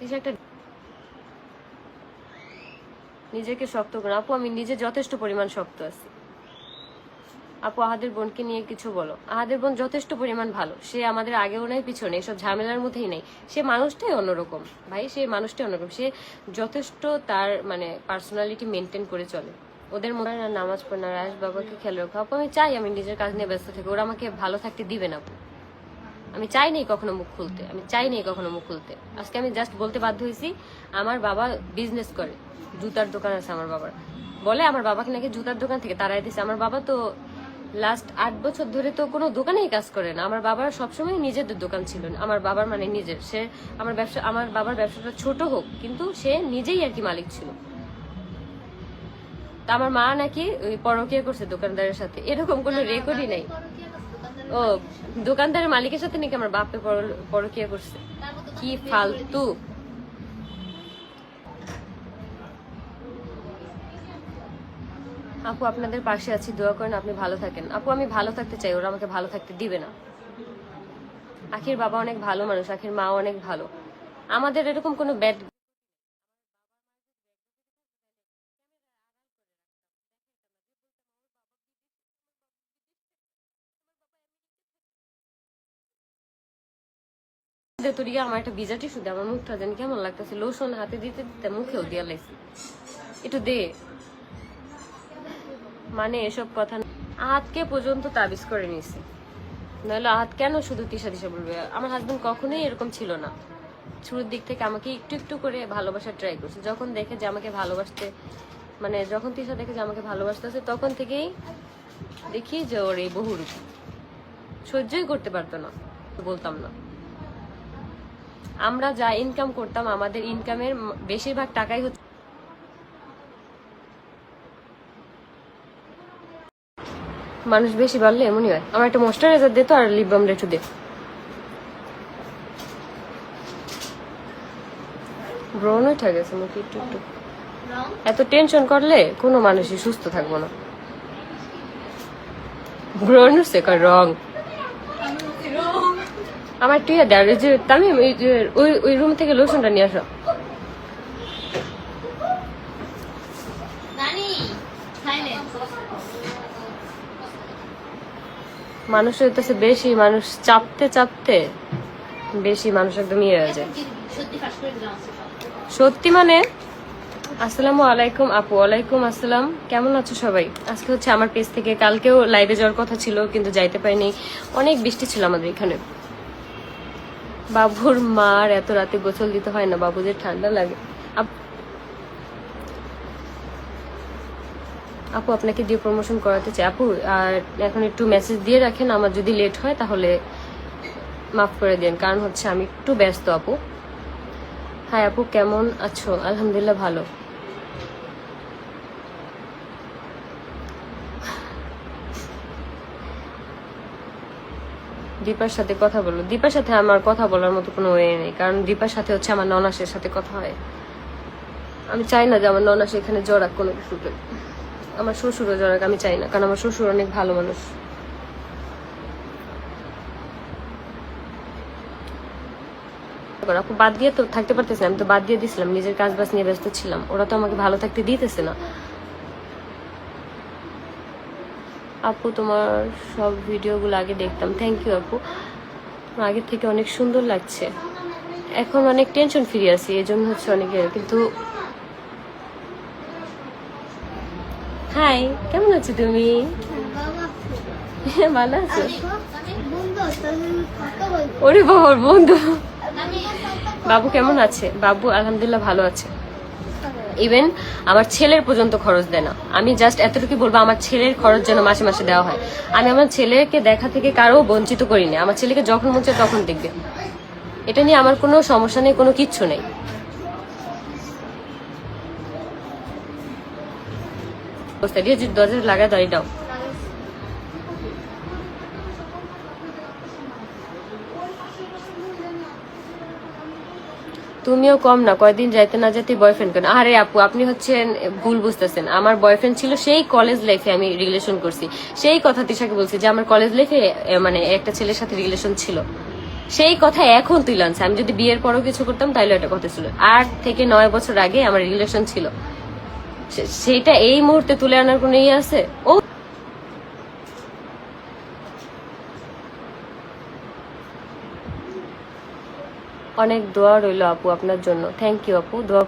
একটা নিজেকে শক্ত করো। আপু, আমি নিজে যথেষ্ট পরিমাণ শক্ত আছি। আপু, আহাদের বোনকে নিয়ে কিছু বলো। আহাদের বোন যথেষ্ট পরিমাণ ভালো। সে আমাদের আগেও নাই, পিছনে। এসব ঝামেলার মধ্যেই নেই। সে মানুষটাই অন্যরকম। ভাই, সে মানুষটাই অন্যরকম। সে যথেষ্ট তার মানে পার্সোনালিটি মেনটেন করে চলে। ওদের মনে হয় নামাজ পড়ে না। রাজ বাবাকে খেয়াল রাখো। আপু, আমি চাই আমি নিজের কাজ নিয়ে ব্যস্ত থাকি। ওরা আমাকে ভালো থাকতে দিবে না, আপু। আমি চাই নাই কখনো মুখ খুলতে আমি চাই নাই কখনো মুখ খুলতে। আজকে আমি জাস্ট বলতে বাধ্য হয়েছি আমার বাবা বিজনেস করে জুতার দোকান আছে আমার বাবার। বলে আমার বাবাকে নাকি জুতার দোকান থেকে তারাই দিছে। আমার বাবা তো লাস্ট আট বছর ধরে তো কোনো দোকানেই কাজ করে না। আমার বাবার সবসময় নিজেদের দোকান ছিল না। আমার বাবার মানে নিজের। সে আমার ব্যবসা আমার বাবার ব্যবসাটা ছোট হোক কিন্তু সে নিজেই আর কি মালিক ছিল। তা আমার মা নাকি ওই পরকিয়া করছে দোকানদারের সাথে। এরকম কোনো রেকর্ডই নাই। ও, দোকানদারের মালিকের সাথে নাকি আমার বাপে পর- পরকিয়া করছে? কি ফালতু। আপু, আপনাদের পাশে আছি, দোয়া করেন আপনি ভালো থাকেন। আপু, আমি ভালো থাকতে চাই, ওরা আমাকে ভালো থাকতে দিবে না। আখির বাবা অনেক ভালো মানুষ, আখির মা অনেক ভালো। আমাদের এরকম কোনো ব্যাড ইয়ে আমার একটা ভিজা টিস্যু দে, আমার মুখটা জানি কেমন লাগতেছে। লোশন হাতে দিতে দিতে মুখেও দিয়া লাইছি। একটু দে। মানে এসব কথা। আহাতকে পর্যন্ত তাবিজ করে নিয়েছি। নাহলে আহাত কেন শুধু তিসা তিসা বলবে? আমার হাজবেন্ড কখনোই এরকম ছিল না। শুরুর দিক থেকে আমাকে একটু একটু করে ভালোবাসার ট্রাই করছে। যখন দেখে যে আমাকে ভালোবাসতে মানে যখন তিসা দেখে যে আমাকে ভালোবাসতেছে, তখন থেকেই দেখি যে ওর এই বহুরূপ। সহ্যই করতে পারতো না। বলতাম না। আমরা যা ইনকাম করতাম, আমাদের ইনকামের বেশিরভাগ টাকাই হচ্ছে মানুষ বেশি বাড়লে এমনই হয়। আমার একটা ময়শ্চারাইজার দে তো আর লিপ বাম একটু দে। ব্রণ উঠে গেছে মুখে একটু একটু? এত টেনশন করলে কোনো মানুষই সুস্থ থাকব না। ব্রণ উঠছে রং? আমার টিয়া দেয় যে তামিম ওই ওই রুম থেকে লোশনটা নিয়ে আসো। মানুষ হইতেছে বেশি মানুষ চাপতে চাপতে বেশি মানুষ একদম ইয়ে হয়ে যায়। সত্যি মানে? আসসালামু আলাইকুম আপু ওয়ালাইকুম আসসালাম। কেমন আছো সবাই? আজকে হচ্ছে আমার পেজ থেকে কালকেও লাইভে যাওয়ার কথা ছিল কিন্তু যাইতে পারিনি। অনেক বৃষ্টি ছিল আমাদের এখানে। বাবুর মার এত রাতে গোসল দিতে হয় না বাবুদের ঠান্ডা লাগে। আপ- আপু, আপনাকে দিয়ে প্রমোশন করাতে চাই। আপু, আর এখন একটু মেসেজ দিয়ে রাখেন, আমার যদি লেট হয় তাহলে মাফ করে দেন। কারণ হচ্ছে আমি একটু ব্যস্ত, আপু। হ্যাঁ আপু, কেমন আছো? আলহামদুলিল্লাহ, ভালো। দীপার সাথে কথা বলো দীপার সাথে আমার কথা বলার মতো কোনো ওয়ে নেই, কারণ দীপার সাথে হচ্ছে আমার ননাসের সাথে কথা হয়। আমি চাই না যে আমার ননাস এখানে জড়াক কোনো কিছুতে আমার শ্বশুরও জড়াক আমি চাই না, কারণ আমার শ্বশুর অনেক ভালো মানুষ। আপু, বাদ দিয়ে তো থাকতে পারতেছি না, আমি তো বাদ দিয়ে দিছিলাম, নিজের কাজ বাজ নিয়ে ব্যস্ত ছিলাম। ওরা তো আমাকে ভালো থাকতে দিতেছে না। আপু তোমার সব ভিডিওগুলো আগে দেখতাম। থ্যাংক ইউ আপু। আগের থেকে অনেক সুন্দর লাগছে। এখন অনেক টেনশন ফ্রি আছি এই জন্য হচ্ছে অনেকে কিন্তু হাই কেমন আছো তুমি? ভালো আছো? ওরে বাবার বন্ধু। বাবু কেমন আছে? বাবু আলহামদুলিল্লাহ ভালো আছে। ইভেন আমার ছেলের পর্যন্ত খরচ দেয় না। আমি জাস্ট এতটুকু বলব, আমার ছেলের খরচ যেন মাসে মাসে দেওয়া হয়। আমি আমার ছেলেকে দেখা থেকে কারও বঞ্চিত করিনি। আমার ছেলেকে যখন মন তখন দেখবে। এটা নিয়ে আমার কোনো সমস্যা নেই, কোনো কিচ্ছু নেই। দরজা লাগায়, দাঁড়িয়ে দাও। তুমিও কম না, কয়দিন যাইতে না যাইতে বয়ফ্রেন্ড কেন? আরে আপু, আপনি হচ্ছেন, ভুল বুঝতেছেন। আমার বয়ফ্রেন্ড ছিল সেই কলেজ লাইফে আমি রিলেশন করছি। সেই কথা তিশাকে বলছি যে, আমার কলেজ লাইফে মানে একটা ছেলের সাথে রিলেশন ছিল। সেই কথা এখন তুই আনছে আমি যদি বিয়ের পরও কিছু করতাম তাহলে একটা কথা ছিল। আট থেকে নয় বছর আগে আমার রিলেশন ছিল। সেটা এই মুহূর্তে তুলে আনার কোনো ইয়ে আছে? ও অনেক দোয়া রইল আপু আপনার জন্য। থ্যাংক ইউ আপু দোয়া